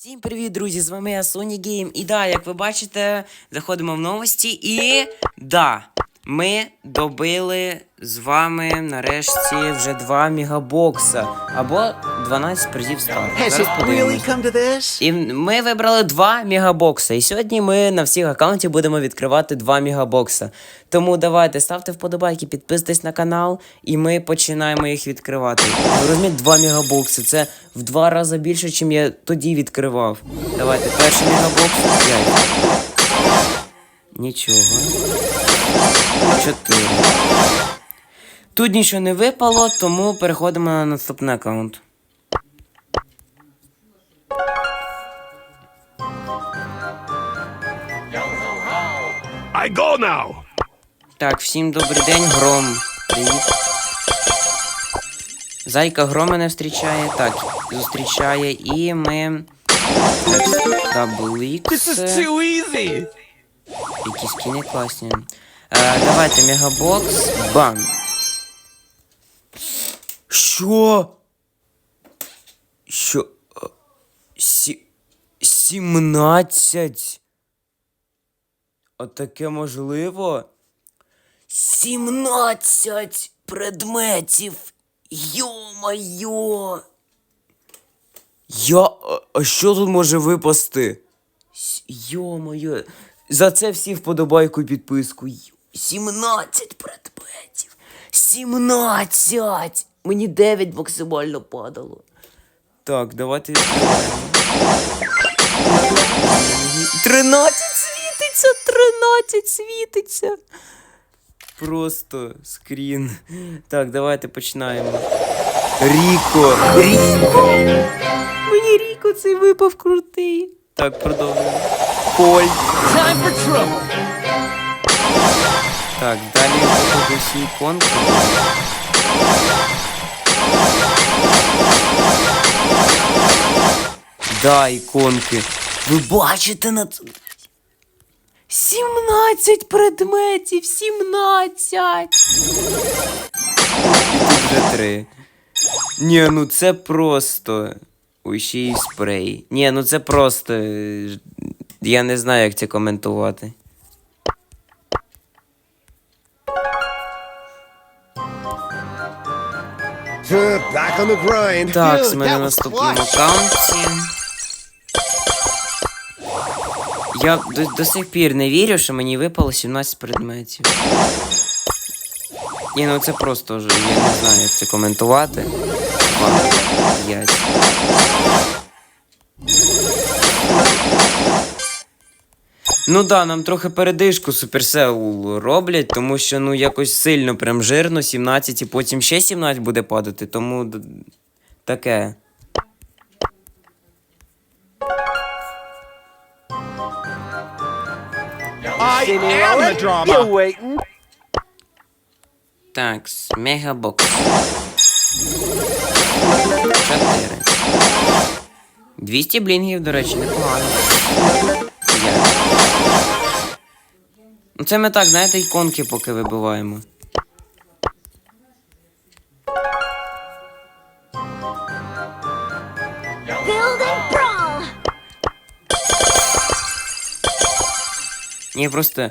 Всім привіт, друзі! З вами я Sony Game. І да, як ви бачите, заходимо в новості. І да, ми добили з вами нарешті вже 2 мегабокса або 12 призів старт. Has Зараз подивимось. really come to this? І ми вибрали 2 мегабокса. І сьогодні ми на всіх аккаунтів будемо відкривати 2 мегабокса. Тому давайте ставте вподобайки, підписуйтесь на канал, і ми починаємо їх відкривати. Ви розумієте, 2 мегабокси. Це в два рази більше, чим я тоді відкривав. Давайте, перший мегабокс 5. Нічого. 4. Тут нічого не випало, тому переходимо на наступний аккаунт. I go now. Так, всім добрий день, гром. Привіт. Зайка гром мене зустрічає. Так, зустрічає і ми. Дабл This is Ікс. too easy. Які скіни класні. Е, давайте мегабокс. Бам. Що? Що? Е, Сі... 17? Отаке можливо? 17 предметів. Йо-моє. Я. а- А що тут може випасти? Йо-моє. За це всі вподобайку і підписку. Й- 17 предметів. 17! Мені 9 максимально падало. Так, давайте відкриваємо. 13 світиться! 13 світиться! Просто скрін. Так, давайте починаємо. Ріко! Ріко! Мені Ріко цей випав крутий. Так, продовжуємо. Коль. Time for trouble. Так, далі походу всі іконки. Да, іконки. Ви бачите на це? 17 предметів! 17! Тут вже три. Ні, ну це просто. Ой, ще й спрей. Ні, ну це просто. е, Я не знаю, як це коментувати. Back on the grind. Так, ми на наступному аккаунті. Я до, до сих пір не вірю, що мені випало 17 предметів. Ні, ну це просто вже, я не знаю, як це коментувати. 5. Ну да, нам трохи передишку Supercell роблять, тому що ну якось сильно прям жирно 17 і потім ще 17 буде падати, тому таке. I am the drama. waiting. Так, мегабокс. Чотири. 200 блінгів, до речі, непогано. П'ять. Ну це ми так, знаєте, іконки поки вибиваємо. Ні, просто.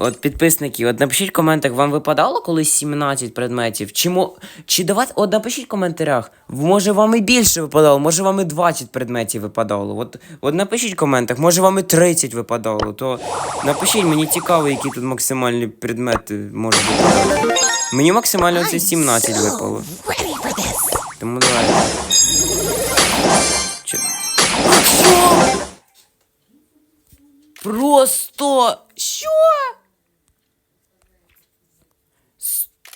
От підписники, от напишіть в коментах, вам випадало колись 17 предметів? Чи, мо... Чи давати. От напишіть в коментарях. Може вам і більше випадало, може вам і 20 предметів випадало. От, от напишіть в коментах, може вам і 30 випадало. То напишіть, мені цікаво, які тут максимальні предмети можуть випадати. Мені максимально це 17 випало. Тому давайте. Просто що?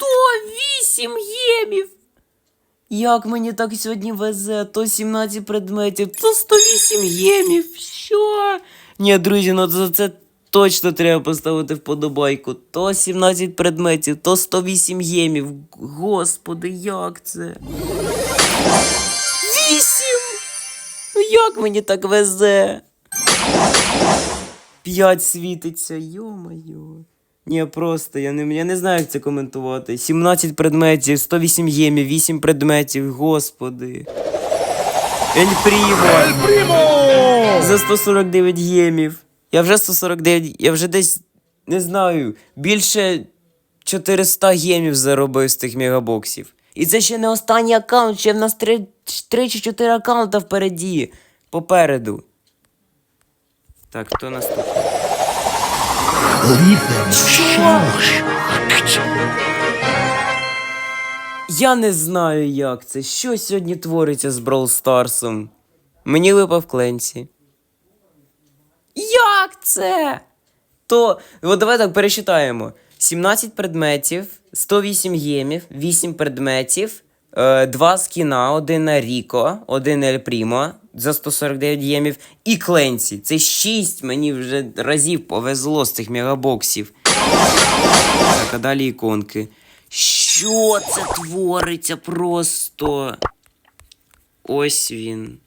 108 ємів. Як мені так сьогодні везе? То 17 предметів, то 108 ємів. Що? Ні, друзі, ну за це точно треба поставити вподобайку. То 17 предметів, то 108 ємів. Господи, як це? Вісім! Ну як мені так везе? П'ять світиться, йо-моє. Ні, просто я не, я не знаю, як це коментувати. 17 предметів, 108 ємів, 8 предметів, господи. Ель Прімо! За 149 гемів. Я вже 149, я вже десь, не знаю, більше 400 гемів заробив з тих мегабоксів. І це ще не останній аккаунт, ще в нас 3, 3 чи 4 аккаунта впереді. Попереду. Так, хто наступний? Я не знаю, як це. Що сьогодні твориться з Brawl Старсом? Мені випав Кленсі. Як це? То, от давай так пересчитаємо. 17 предметів, 108 гемів, 8 предметів, е, 2 скіна, один на Ріко, один Ель Прімо за 149 гемів і Кленсі. Це 6 мені вже разів повезло з цих мегабоксів. Так, а далі іконки. Що це твориться просто? Ось він.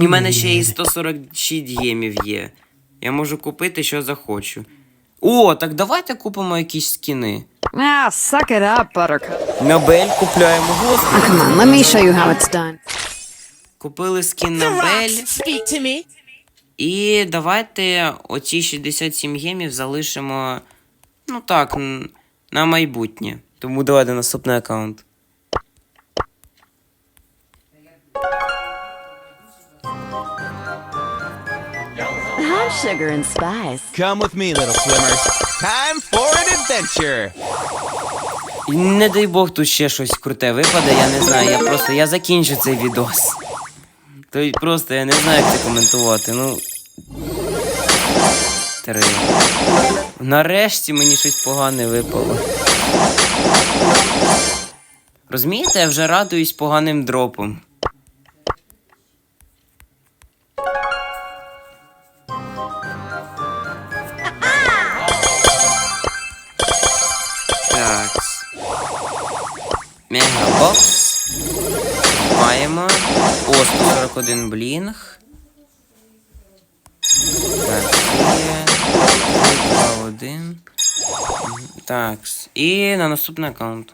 І в мене ще і 146 гемів є. Я можу купити, що захочу. О, так давайте купимо якісь скіни. Ah, suck it up, Buttercup. На Бель купляємо господи. Come on, let me show you how it's done. Купили скін на Бель. Speak to me. І давайте оці 67 гемів залишимо. Ну так, н- на майбутнє. Тому давайте наступний аккаунт. Hot sugar and spice. Come with me, little swimmers. Time for an adventure. І не дай Бог тут ще щось круте випаде, я не знаю. Я просто я закінчу цей відос. То просто я не знаю, як це коментувати. Ну. Три. Нарешті мені щось погане випало. Розумієте, я вже радуюсь поганим дропом. Так. Мегабокс. Маємо. О, 141 блінг. Так, є. 2, 1. Так. І на наступний аккаунт.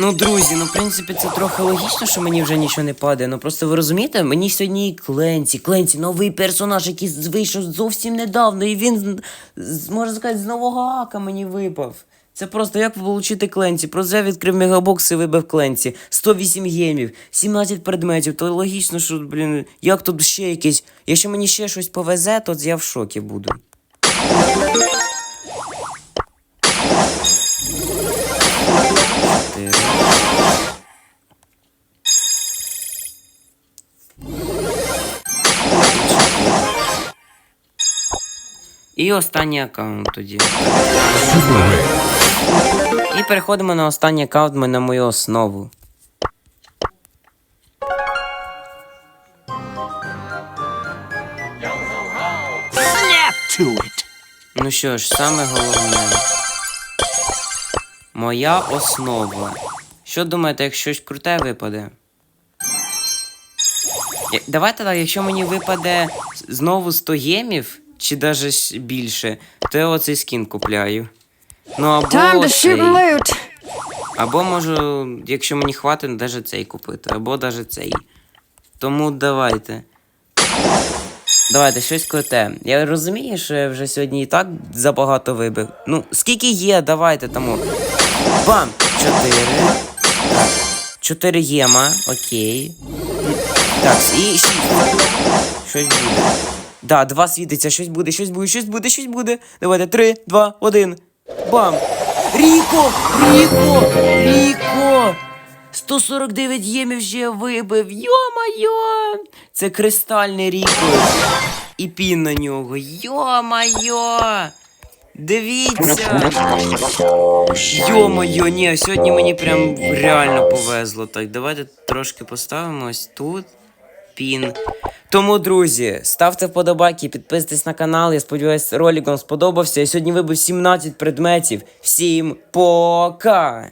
Ну, друзі, ну в принципі це трохи логічно, що мені вже нічого не падає. Ну просто ви розумієте, мені сьогодні Кленці, Кленці, новий персонаж, який вийшов зовсім недавно, і він, можна сказати, з нового ака мені випав. Це просто як отримати Кленці. Просто я відкрив мегабокс і вибив Кленці. 108 гемів, 17 предметів. То логічно, що, блін, як тут ще якесь. Якщо мені ще щось повезе, то я в шокі буду. І останній аккаунт тоді. І переходимо на останній аккаунт ми на мою основу. Ну що ж, саме головне. Моя основа. Що думаєте, як щось круте випаде? Давайте так, якщо мені випаде знову 100 гемів, чи навіть більше, то я оцей скін купляю. Ну або оцей. Або можу, якщо мені хватить, навіть цей купити, або навіть цей. Тому давайте. Давайте, щось круте. Я розумію, що я вже сьогодні і так забагато вибив. Ну, скільки є, давайте тому. Бам! Чотири. Так. Чотири єма, окей. Так, і шість. Щось буде. Да, два світиться, щось буде, щось буде, щось буде, щось буде. Давайте, три, два, один. Бам! Ріко! Ріко! Ріко! 149 ємів ще вибив. Йо-майо! Це кристальний Ріко. І пін на нього. Йо-майо! Дивіться! Йо-моє, ні, сьогодні мені прям реально повезло. Так, давайте трошки поставимо ось тут. Пін. Тому, друзі, ставте вподобайки, підписуйтесь на канал. Я сподіваюся, ролик вам сподобався. Я сьогодні вибив 17 предметів. Всім пока!